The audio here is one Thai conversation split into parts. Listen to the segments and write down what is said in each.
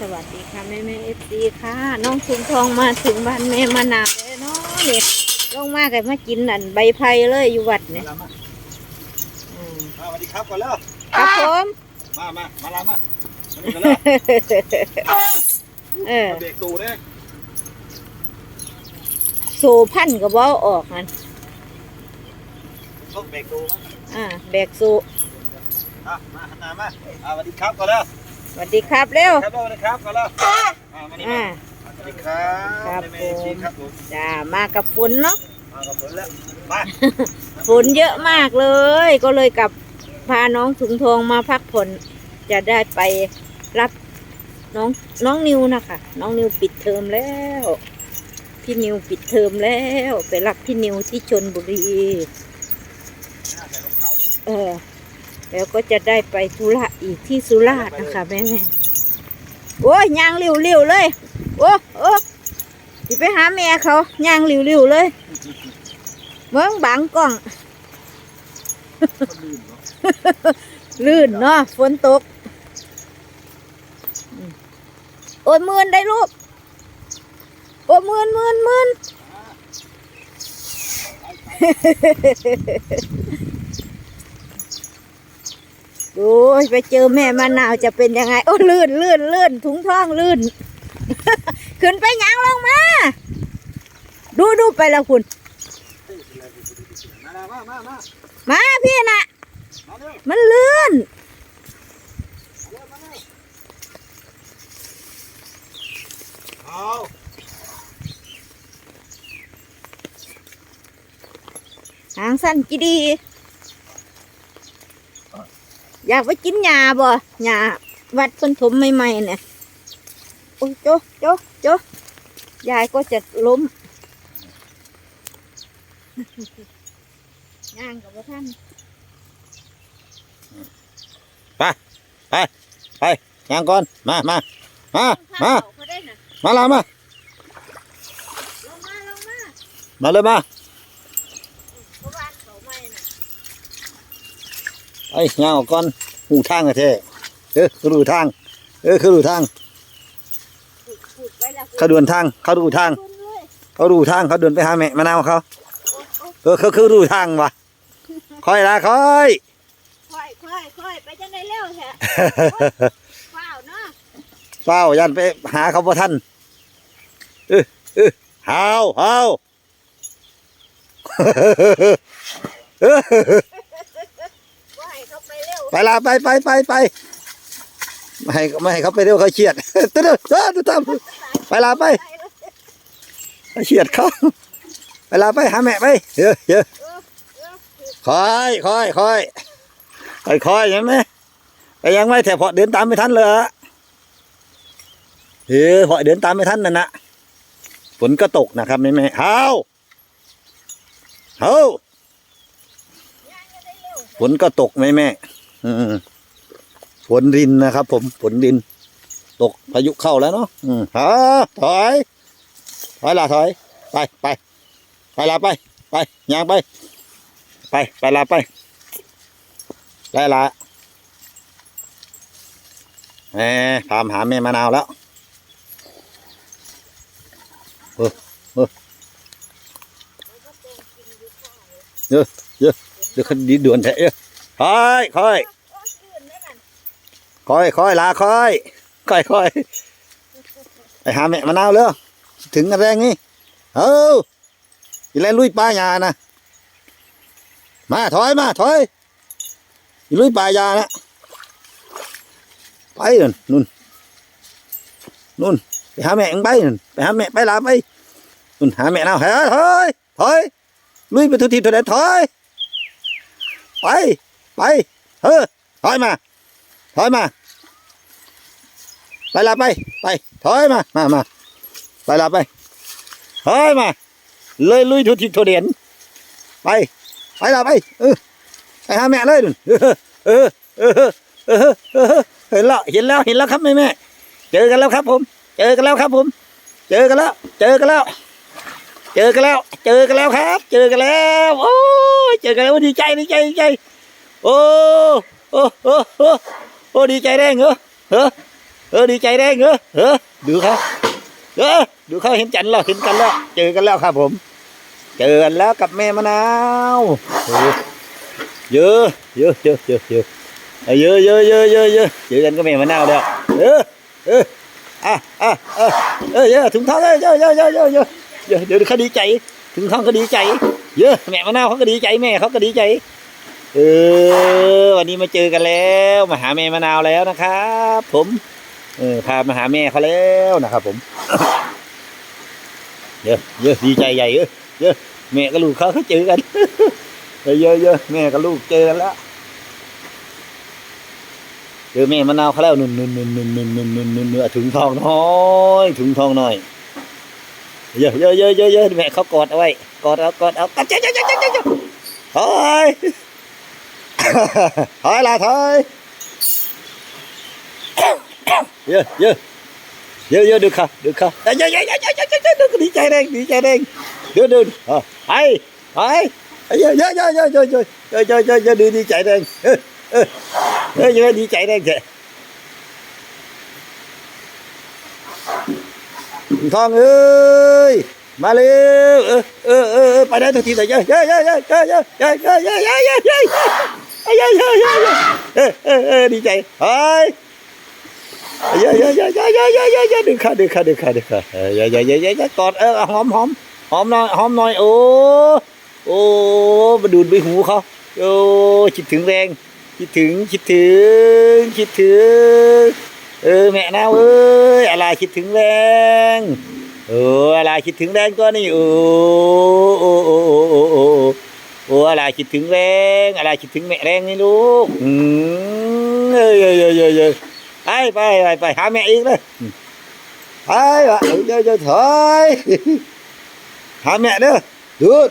สวัสดีค่ะแม่แม่เอฟซีค่ะ น้องชุมทองมาถึงบ้านแม่มานาวเลยเนาะเนี่ยลงมากันมากินอันใบไผ่เลยอยู่วัดเนี่ยมามาอืมสวัสดีครับก่อนแล้ว ครับผมมามามาลามาวันนี้กันแล้วเออมาเบรกตูเนี่ยโซพันกับว่าออกมันต้องเบรกตูมาอ่าแบกโซอะมาหันหน้ามาอ่าสวัสดีครับก่อนแล้ว สวัสดีครับเร็วครับสวัสดีครับก่อนแล้วอ่ามานี่อ่ามาสวัสดีครับครับแม่ๆผมชีครับผมจ้ามากับฝนเนาะมากับผมแล้วมาฝนเยอะมากเลย ก็เลยกลับพาน้องถุงทองมาพักผ่อนจะได้ไปรับน้องน้องนิวนะคะน้องนิวปิดเทอมแล้วพี่นิวปิดเทอมแล้ว ไปรับพี่นิวที่ชนบุรี เออ แล้วก็จะได้ไปธุระอีกที่สุราษฎร์นะคะแม่แม่โอ้ยยางริ้วริ้วเลย โอ้โอ้สิไปหาแม่เขายางริ้วริ้วเลยเมืองบังกล้อง ลื่นเนาะฝนตกอืมโอ้ยมือนได้ลูก โอ้ยมือนมือนมือน โอ้ยไปเจอแม่มะนาวจะเป็นยังไง โอ้ลื่นลื่นลื่นถุงท้องลื่น ขึ้นไปยังลงมา ดูดูไปแล้วคุณ มาพี่น่ะมันลื่นเอาหางสั้นกี่ดี อยากไปกินหญ้าบ่หญ้าวัดเพิ่นถมใหม่ๆเนี่ยโอ้ยโจโจโจยายก็จะล้มย่างกับว่าท่านไปยังก่อนมามามามาเขาได้น่ะมาลามาลงมาลงมามาเลยมาเขาบ้านเขาใหม่น่ะ ไอ้ยางออกก่อนหูทางอะเท่เออคือดูทาง เออคือดูทางฝึกฝึกไว้แล้วเขาเดินทาง เขาดูทางขึ้นเลยเขาดูทางเขาเดินไปหาแม่มะนาวเขาโอ้โอ้เออเขาคือดูทางวะค่อยละค่อยค่อยค่อยค่อยไปจังได้เร็วแท้เปล่าเนาะเฝ้ายันไปหาเขาพอท่านเออเออฮาวฮาวเออว่าให้เขา ไปละไปไปไปไปไม่ให้ไม่ให้เขาไปเร็วเขาเครียดเต้นเต้นเต้นไปละไปไปเลยเขาเครียดเขาไปละไปหาแม่ไปเยอะเยอะเออเออคอยคอยคอยคอยคอยใช่ไหมไปยังไม่แต่พอเดินตามไม่ทันเลยอะเออพอเดินตามไม่ทันนั่นนะฝนก็ตกนะครับแม่แม่เฮาเฮาวฝนก็ตกแม่แม่ ฝนรินนะครับ ผมฝนริน ตกพายุเข้าแล้วเนาะอืมฮะถอยถอยละถอย ไปไปไปละไป ไปยางไป ไปไปละไปไล่ละแหมพามหาแม่มะนาวแล้วเออเออเยอะเยอะเดี๋ยวคดีด่วนแท้เยอย ค่อยโอ้ยลื่นเลยค่อยค่อยลาค่อยค่อยค่อยไปหาแม่มะนาวเร็วถึงกันแรงนี่เอออย่าเล่นลุยปลายานะมาถอยมาถอยลุยปลายานะไปนู่นนู่นนู่นไปหาแม่เองไปนู่นไปหาแม่ไปลาไปนู่นหาแม่นาวเฮ้ยถอยถอยลุยไปทุกทีทุกเด็ดถอยไป ไปเฮ้ยถอยมา ถอยมา ไปละไป ไป ถอยมา มามาไปละไป ถอยมา เลยลุยทุกทิศทุเดียนไปไปละไป เออไปหาแม่เลยนุ่นเออเออเออเออเออเห็นแล้วเห็นแล้วเห็นแล้วครับแม่แม่เจอกันแล้วครับผม เจอกันแล้วครับผม เจอกันแล้ว เจอกันแล้ว เจอกันแล้ว เจอกันแล้วครับ เจอกันแล้ว โอ้ยเจอกันแล้วดีใจดีใจดีใจ โอ้โอ้โอ้โอ้โอ้ดีใจแรงเหรอเออเออดีใจแดงเออเออดูเขาเออดูเขาเห็นจันแล้วเห็นกันแล้ว เจอกันแล้วครับผม เจอกันแล้วกับแม่มะนาวโอ้เยอะเยอะเยอะเยอะเยอะเอาเยอะเยอะเยอะเยอะเยอะเจอกันกับแม่มะนาวแล้วเออเอออะอะเออเออเยอะถุงเท้าเยอะเยอะเยอะเยอะเยอะเยอะเยอะเดี๋ยวเขาดีใจถุงท้าเขาดีใจ เยอะแม่มะนาวเขาก็ดีใจแม่เขาก็ดีใจ เออ วันนี้มาเจอกันแล้วมาหาแม่มะนาวแล้วนะครับ ผม เออพามาหาแม่เขาแล้วนะครับ ผม เยอะเยอะดีใจใหญ่เยอะเยอะแม่กับลูกเขาเขาเจอกันเยอะเยอะแม่กับลูกเจอกันแล้วเจอแม่มะนาวเขาแล้วนุ่นนุ่นนุ่นนุ่นนุ่นนุ่นนุ่นนุ่นถุงทองน้อยถุงทองน้อยเยอะเยอะเยอะเยอะแม่เขากอดเอาไว้กอดเอากอดเอากอดเจ้าเจ้าเจ้าเจ้าเจ้าถอย ถอยละถอยเยอะเยอะเยอะเยอะดูค่ะดูค่ะเยอะเยอะเยอะเยอะเยอะเมาเร็วเออเออเออไปได้ทุกทีเลยเยอะเยอะเยอะเยอะเยอะเยอะเยอะเยอะเยอะเยอะเยอะเยอะเยอะเยอะเยอะเยอะเออเออเออดีใจเฮ้ยเยอะเยอะเยอะเยอะเยอะเยอะเยอะเยอะดึงขาดึงขาดึงขาดึงขาเยอะเยอะเยอะเยอะเยอะกอดเออหอมหอมหอมหน่อยหอมหน่อยโอ้โอ้มาดูดไปหูเขาโอ้คิดถึงแรงคิดถึงคิดถึงคิดถึง เออแม่นาเอ้ยอะไรคิดถึงแรง เอออะไรคิดถึงแรงก็นี่โอ้โอ้โอ้โอ้โอ้โอ้โอ้อะไรคิดถึงแรงอะไรคิดถึงแม่แรงนี่ลูกอืมเอ้ยเอ้ยเอ้ยเอ้ยเอ้ยไปไปไปไปหาแม่อีกเลยไปวะเอ้ยเอ้ยเอ้ยถอยหาแม่เด้อดูด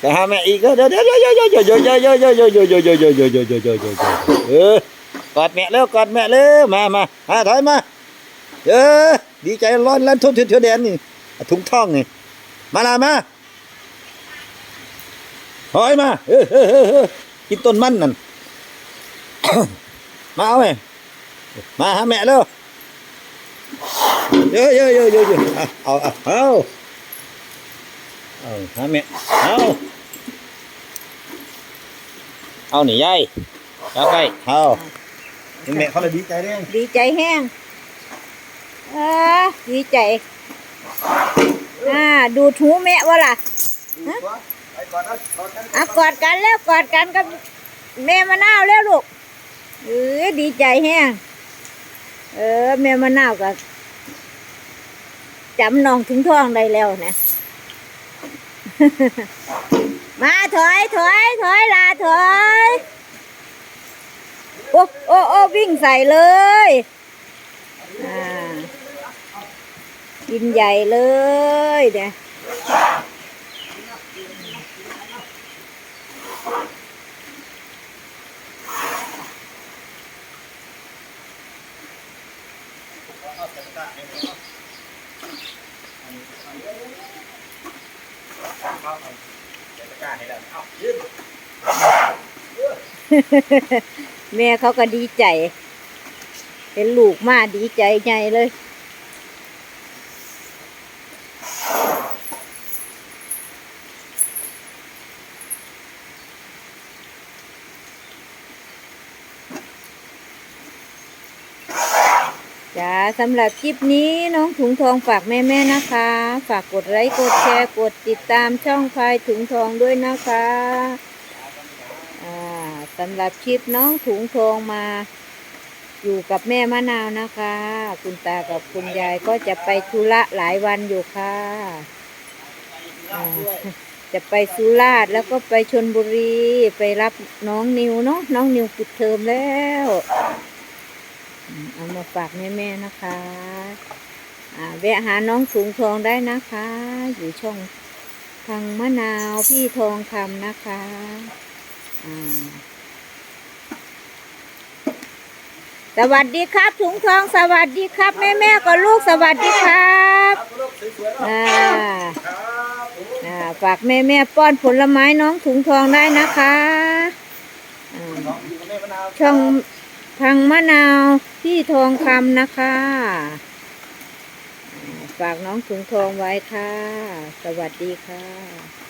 ไปหาแม่อีกเด้อเดี๋ยวเดี๋ยวเดี๋ยวเดี๋ยวเดี๋ยวเดี๋ยวเดี๋ยวเดี๋ยวเดี๋ยวเดี๋ยวเดี๋ยวเดี๋ยวเดี๋ยวเดี๋ยวเดี๋ยวเดี๋ยวเดี๋ยวเดี๋ยวเออกอดแม่แล้วกอดแม่แล้วมามาหาถอยมา เออดีใจร้อนลั่นทุ่นเถื่อนแดนนี่ถุงท่องนี่มาละมาถอยมาเออเออเออเออกินต้นมันนั่นมาเอาไหมมาหาแม่แล้วเยอะเยอะเยอะเยอะเยอะเอาเอาเอาเอาหาแม่เอาเอาหนียายเอาไปเอาแม่เขาเลยดีใจเด้งดีใจแห้งเออดีใจ อ่า ดูถูแม่วะล่ะไปก่อนนะก่อนกันอะกอดกันแล้วกอดกันกับแม่มะนาวแล้วลูกเออดีใจแห้งเออแม่มะนาวก็จำน้องถึงท้องได้แล้วนะ มาถอยถอยถอยลาถอย โอ้โอ้โอ้วิ่งใส่เลยอ่า กินใหญ่เลยเนี่ยแม่เขาก็ดีใจ เห็นลูกมาดีใจใหญ่เลย จ้าสำหรับคลิปนี้น้องถุงทองฝากแม่ๆนะคะ ฝากกดไลค์กดแชร์กดติดตามช่องพายถุงทองด้วยนะคะอ่าสำหรับคลิปน้องถุงทองมาอยู่กับแม่มะนาวนะคะ คุณตากับคุณยายก็จะไปธุระหลายวันอยู่ค่ะ จะไปสุราษฎร์แล้วก็ไปชนบุรีไปรับน้องนิวเนาะน้องนิวปิดเทอมแล้ว เอามาฝากแม่ๆนะคะแวะหาน้องสูงทองได้นะคะ อยู่ช่องทางมะนาวพี่ทองคำนะคะสวัสดีครับถุงทองสวัสดีครับ แม่แม่ๆกับลูกสวัสดีครับอ่าอ่าฝากแม่แม่ๆป้อนผลไม้น้องถุงทองได้นะคะช่อง พังมะนาวที่ทองคำนะคะ ฝากน้องถุงทองไว้ค่ะ สวัสดีค่ะ